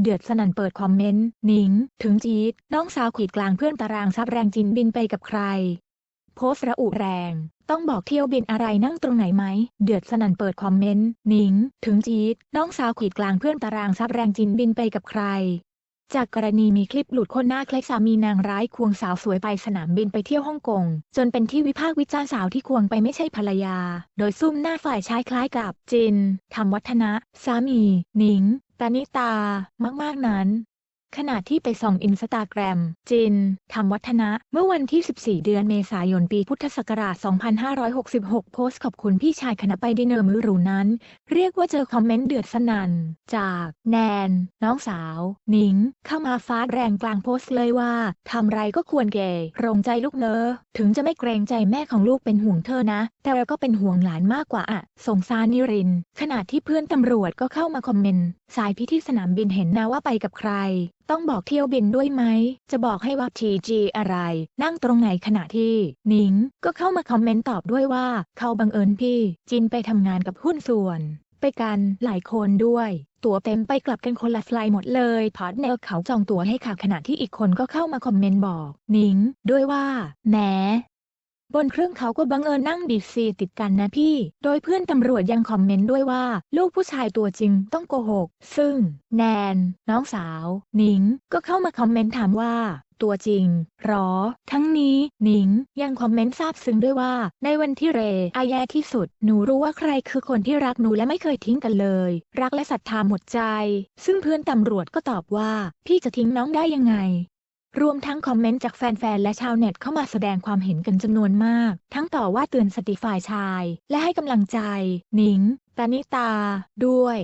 เดือดสนั่นเปิดคอมเมนต์หนิง ถึงจีดน้องสาวขีดกลางเพื่อนตารางซับแรงจินบินไปกับใคร โพสระอุแรง ต้องบอกเที่ยวบินอะไรนั่งตรงไหนไหม เดือดสนั่นเปิดคอมเมนต์หนิง ถึงจีดน้องสาวขีดกลางเพื่อนตารางซับแรงจินบินไปกับใครจากกรณีมีคลิปหลุดคนหน้าคล้ายสามีนางร้ายควงสาวสวยไปสนามบินไปเที่ยวฮ่องกง จนเป็นที่วิพากษ์วิจารณ์สาวที่ควงไปไม่ใช่ภรรยา โดยซุ่มหน้าฝ่ายชายคล้ายกับจินทำวัฒนะ สามีหนิง ปานิตามากๆนั้น ขณะที่ไปส่องอินสตาแกรม จินทำวัฒนะ เมื่อวันที่ 14 เดือนเมษายนปีพุทธศักราช 2566 โพสต์ขอบคุณพี่ชายขณะไปดินเนอร์มื้อหรูนั้น เรียกว่าเจอคอมเมนต์เดือดสนั่น จากแนน น้องสาวหนิง เข้ามาฟาดแรงกลางโพสต์เลยว่าทำไรก็ควรเกยรงใจลูกเนอะถึงจะไม่เกรงใจแม่ของลูกเป็นห่วงเธอนะ แต่เราก็เป็นห่วงหลานมากกว่าอะสงสารนิริน ขณะที่เพื่อนตำรวจก็เข้ามาคอมเมนต์ สายพิธีสนามบินเห็นนะว่าไปกับใคร ต้องบอกเที่ยวบินด้วยไหม จะบอกให้ว่าทีจีอะไร นั่งตรงไหนขณะที่นิงก็เข้ามาคอมเมนต์ตอบด้วยว่า เขาบังเอิญพี่ จินไปทำงานกับหุ้นส่วน ไปกันหลายคนด้วยตั๋วเต็มไปกลับกันคนละไฟล์หมดเลยพอร์ตเนลเขาจองตั๋วให้ค่ะขณะที่อีกคนก็เข้ามาคอมเมนต์บอกนิงด้วยว่าแหม บนเครื่องเขาก็บังเอิญนั่งดีดซีติดกันนะพี่ โดยเพื่อนตำรวจยังคอมเมนต์ด้วยว่า ลูกผู้ชายตัวจริงต้องโกหก ซึ่ง แนน น้องสาว หนิง ก็เข้ามาคอมเมนต์ถามว่าตัวจริงหรอ ทั้งนี้หนิงยังคอมเมนต์ซาบซึ้งด้วยว่า ในวันที่เรอาแย่ที่สุด หนูรู้ว่าใครคือคนที่รักหนูและไม่เคยทิ้งกันเลย รักและศรัทธาหมดใจ ซึ่งเพื่อนตำรวจก็ตอบว่า พี่จะทิ้งน้องได้ยังไง รวมทั้งคอมเมนต์จากแฟนๆ และชาวเน็ตเข้ามาแสดงความเห็นกันจำนวนมาก ทั้งต่อว่าเตือนสติฝ่ายชาย และให้กำลังใจ หนิงปานิตา ด้วย